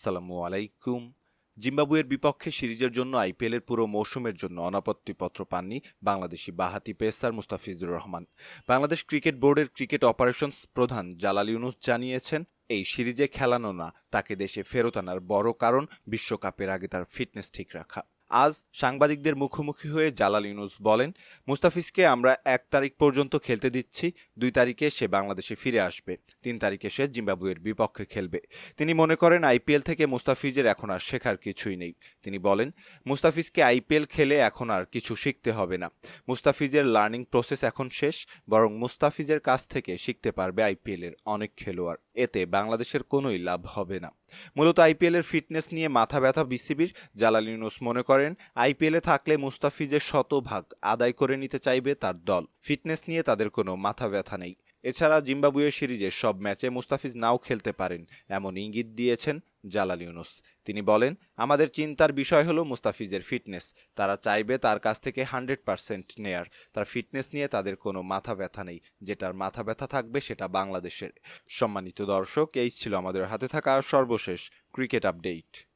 আসসালামু আলাইকুম। জিম্বাবুয়ের বিপক্ষে সিরিজের জন্য আইপিএলের পুরো মৌসুমের জন্য অনাপত্তিপত্র পাননি বাংলাদেশি বাহাতি পেসার মুস্তাফিজুর রহমান। বাংলাদেশ ক্রিকেট বোর্ডের ক্রিকেট অপারেশনস প্রধান জালাল ইউনুস জানিয়েছেন, এই সিরিজে খেলানো না, তাকে দেশে ফেরত আনার বড় কারণ বিশ্বকাপের আগে তার ফিটনেস ঠিক রাখা। আজ সাংবাদিকদের মুখোমুখি হয়ে জালাল ইউনুস বলেন, মুস্তাফিজকে আমরা এক তারিখ পর্যন্ত খেলতে দিচ্ছি, দুই তারিখে সে বাংলাদেশে ফিরে আসবে, তিন তারিখে সে জিম্বাবুয়ের বিপক্ষে খেলবে। তিনি মনে করেন, আইপিএল থেকে মুস্তাফিজের এখন আর শেখার কিছুই নেই। তিনি বলেন, মুস্তাফিজকে আইপিএল খেলে এখন আর কিছু শিখতে হবে না। মুস্তাফিজের লার্নিং প্রসেস এখন শেষ, বরং মুস্তাফিজের কাছ থেকে শিখতে পারবে আইপিএলের অনেক খেলোয়াড়। এতে বাংলাদেশের কোনোই লাভ হবে না। মূলত আইপিএলের ফিটনেস নিয়ে মাথা ব্যথা বিসিবির, জালাল ইউনুস মনে করেন, আইপিএলে থাকলে মুস্তাফিজের শতভাগ আদায় করে নিতে চাইবে তার দল। ফিটনেস নিয়ে তাদের কোনো মাথা ব্যথা নেই। এছাড়া জিম্বাবুয়ে সিরিজের সব ম্যাচে মুস্তাফিজ নাও খেলতে পারেন, এমন ইঙ্গিত দিয়েছেন জালাল ইউনুস। তিনি বলেন, আমাদের চিন্তার বিষয় হলো মুস্তাফিজের ফিটনেস। তারা চাইবে তার কাছ থেকে হান্ড্রেড পার্সেন্ট নেয়ার। তার ফিটনেস নিয়ে তাদের কোনো মাথা ব্যথা নেই। যেটার মাথা ব্যথা থাকবে সেটা বাংলাদেশের। সম্মানিত দর্শক, এই ছিল আমাদের হাতে থাকা সর্বশেষ ক্রিকেট আপডেট।